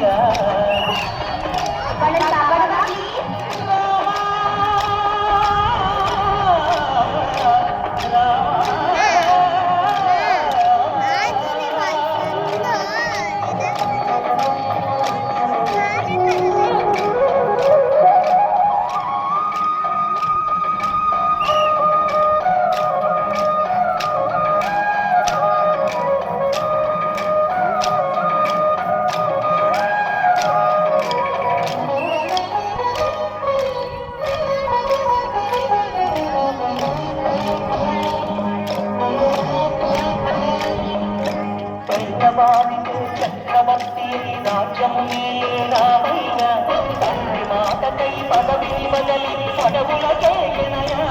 Yeah. చక్రవాణికి చక్రవర్తి రాజ్యము రామయ్య తండ్రి మాటకై పదవి బదలి పదవుల కేకనయా